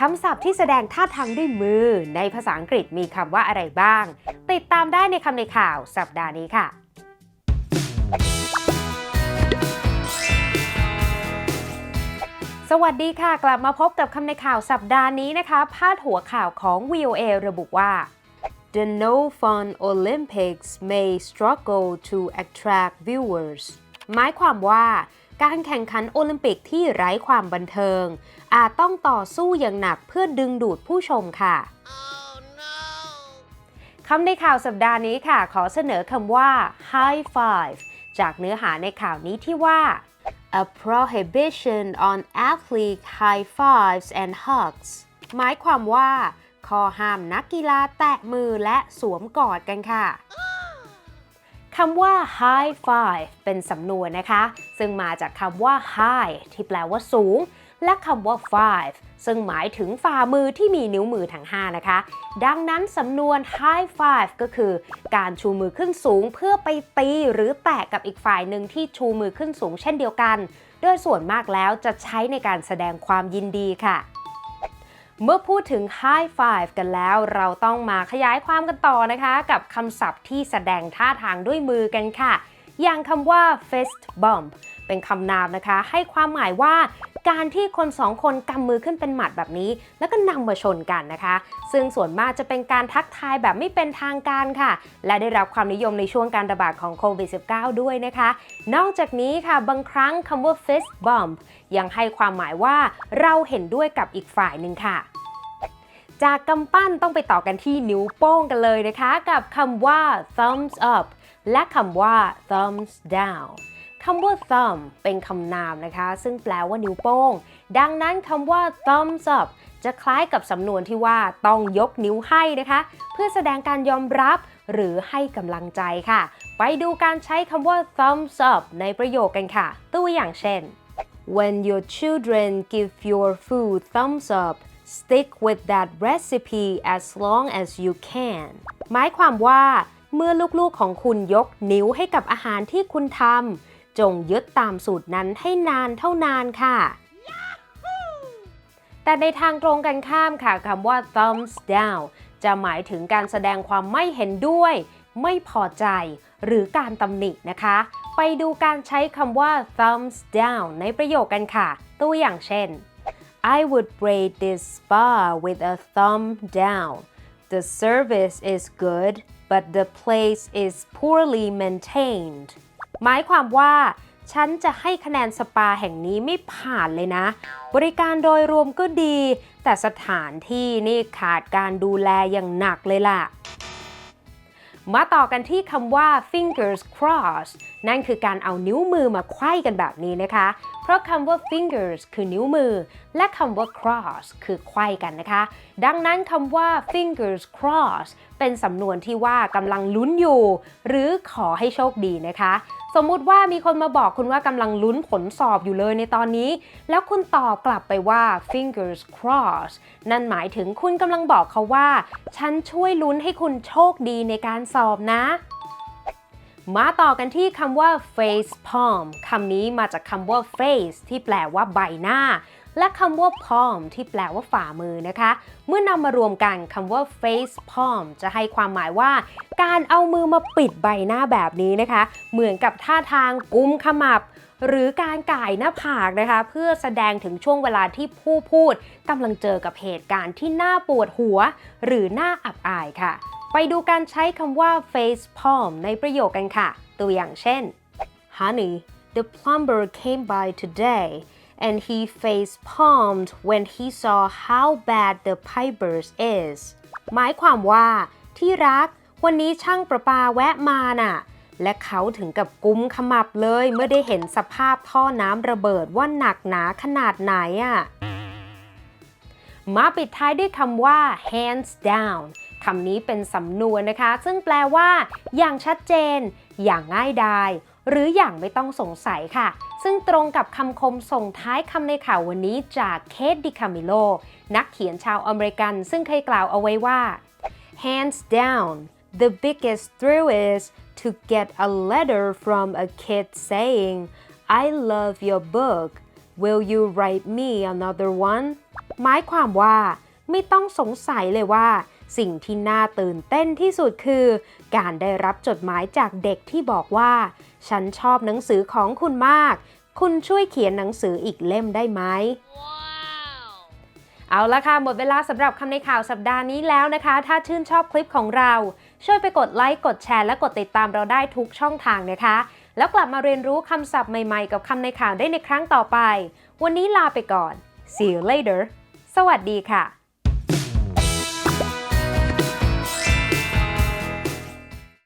คำศัพท์ที่แสดงท่าทางด้วยมือ ในภาษาอังกฤษมีคำว่าอะไรบ้าง ติดตามได้ในคำในข่าวสัปดาห์นี้ค่ะ สวัสดีค่ะ กลับมาพบกับคำในข่าวสัปดาห์นี้นะคะ พาดหัวข่าวของ VOA ระบุว่า The No Fun Olympics may struggle to attract viewers หมายความว่า การแข่งขันโอลิมปิกที่ไร้ความบันเทิง อาจต้องต่อสู้อย่างหนักเพื่อดึงดูดผู้ชมค่ะคำในข่าวสัปดาห์นี้ค่ะ ขอเสนอคำว่า high five จากเนื้อหาในข่าวนี้ที่ว่า a prohibition on athlete high fives and hugs หมายความว่าข้อห้ามนักกีฬาแตะมือและสวมกอดกันค่ะ คำว่า high five เป็นสำนวนนะคะ ซึ่งมาจากคำว่า high ที่แปลว่าสูง และคำว่า five ซึ่งหมายถึงฝ่ามือที่มีนิ้วมือทั้ง 5 นะคะ ดังนั้นสำนวน high five ก็คือ การชูมือขึ้นสูงเพื่อไปตีหรือแตะกับอีกฝ่ายหนึ่งที่ชูมือขึ้นสูงเช่นเดียวกัน โดยส่วนมากแล้วจะใช้ในการแสดงความยินดีค่ะ เมื่อพูดถึง high five กันแล้ว เราต้องมาขยายความกันต่อนะคะ กับคำศัพท์ที่แสดงท่าทางด้วยมือกันค่ะ อย่างคำว่า fist bump เป็นคำนามนะคะ ให้ความหมายว่าการที่คนสองคนกำมือขึ้นเป็นหมัดแบบนี้ แล้วก็นำมาชนกันนะคะ ซึ่งส่วนมากจะเป็นการทักทายแบบไม่เป็นทางการค่ะ และได้รับความนิยมในช่วงการระบาดของโควิด -19 ด้วยนะคะ นอกจากนี้ค่ะบางครั้งคำว่า fist bump ยังให้ความหมายว่าเราเห็นด้วยกับอีกฝ่ายหนึ่งค่ะจากกำปั้นต้องไปต่อกันที่นิ้วโป้งกันเลยนะคะ กับคำว่า thumbs up และคำว่า thumbs down คำว่า thumb เป็นคำนามนะคะ ซึ่งแปลว่านิ้วโป้ง ดังนั้นคำว่า thumbs up จะคล้ายกับสำนวนที่ว่าต้องยกนิ้วให้นะคะ เพื่อแสดงการยอมรับหรือให้กำลังใจค่ะ ไปดูการใช้คำว่า thumbs up ในประโยคกันค่ะ ตัวอย่างเช่น When your children give your food thumbs up stick with that recipe as long as you can หมายความว่า เมื่อลูกๆของคุณยกนิ้วให้กับอาหารที่คุณทำ จงยึดตามสูตรนั้นให้นานเท่านานค่ะ แต่ในทางตรงกันข้ามค่ะคำว่า thumbs down จะหมายถึงการแสดงความไม่เห็นด้วย ไม่พอใจ หรือการตำหนินะคะ ไปดูการใช้คำว่า thumbs down ในประโยคกันค่ะ ตัวอย่างเช่น I would rate this spa with a thumb down. The service is good, but the place is poorly maintained. หมายความว่าฉันจะให้คะแนนสปาแห่งนี้ไม่ผ่านเลยนะ บริการโดยรวมก็ดี แต่สถานที่นี่ขาดการดูแลอย่างหนักเลยล่ะ มาต่อกันที่คำว่า fingers crossed นั่นคือการเอานิ้วมือมาไขว้กันแบบนี้นะคะ เพราะคำว่า fingers คือนิ้วมือ และคำว่า cross คือไขว้กันนะคะ ดังนั้นคำว่า fingers crossed เป็นสำนวนที่ว่ากำลังลุ้นอยู่ หรือขอให้โชคดีนะคะ สมมุติว่ามีคนมาบอกคุณว่ากำลังลุ้นผลสอบอยู่เลยในตอนนี้ แล้วคุณตอบกลับไปว่า fingers crossed นั่นหมายถึงคุณกำลังบอกเขาว่า ฉันช่วยลุ้นให้คุณโชคดีในการสอบนะ มาต่อกันที่คำว่า face palm คำนี้มาจากคำว่า face ที่แปลว่าใบหน้า และคำว่า palm ที่แปลว่าฝ่ามือนะคะ เมื่อนำมารวมกันคำว่า face palm จะให้ความหมายว่า การเอามือมาปิดใบหน้าแบบนี้นะคะ เหมือนกับท่าทางกุมขมับ หรือการก่ายหน้าผากนะคะ เพื่อแสดงถึงช่วงเวลาที่ผู้พูดกำลังเจอกับเหตุการณ์ที่น่าปวดหัว หรือน่าอับอายค่ะ ไปดูการใช้คำว่า face palm ในประโยคกันค่ะ ตัวอย่างเช่น Honey the plumber came by today and he face palmed when he saw how bad the pipers is หมายความว่า ที่รัก วันนี้ช่างประปาแวะมาน่ะ และเขาถึงกับกุมขมับเลยเมื่อได้เห็นสภาพท่อน้ำระเบิดว่าหนักหนาขนาดไหนอะมาปิดท้ายด้วยคำว่า hands down คำนี้เป็นสำนวนนะคะ ซึ่งแปลว่า อย่างชัดเจน อย่างง่ายดายหรืออย่างไม่ต้องสงสัยค่ะ ซึ่งตรงกับคำคมส่งท้ายคำในข่าววันนี้จากเคทดิคามิโล นักเขียนชาวอเมริกัน ซึ่งเคยกล่าวเอาไว้ว่า hands down the biggest thrill is to get a letter from a kid saying I love your book will you write me another one หมายความว่า ไม่ต้องสงสัยเลยว่า สิ่งที่น่าตื่นเต้นที่สุดคือ การได้รับจดหมายจากเด็กที่บอกว่า ฉันชอบหนังสือของคุณมาก คุณช่วยเขียนหนังสืออีกเล่มได้ไหมเอาละค่ะ หมดเวลาสำหรับคำในข่าวสัปดาห์นี้แล้วนะคะ ถ้าชื่นชอบคลิปของเรา ช่วยไปกดไลค์ กดแชร์ และกดติดตามเราได้ทุกช่องทางนะคะ แล้วกลับมาเรียนรู้คำศัพท์ใหม่ๆ กับคำในข่าวได้ในครั้งต่อไป วันนี้ลาไปก่อน see you later สวัสดีค่ะ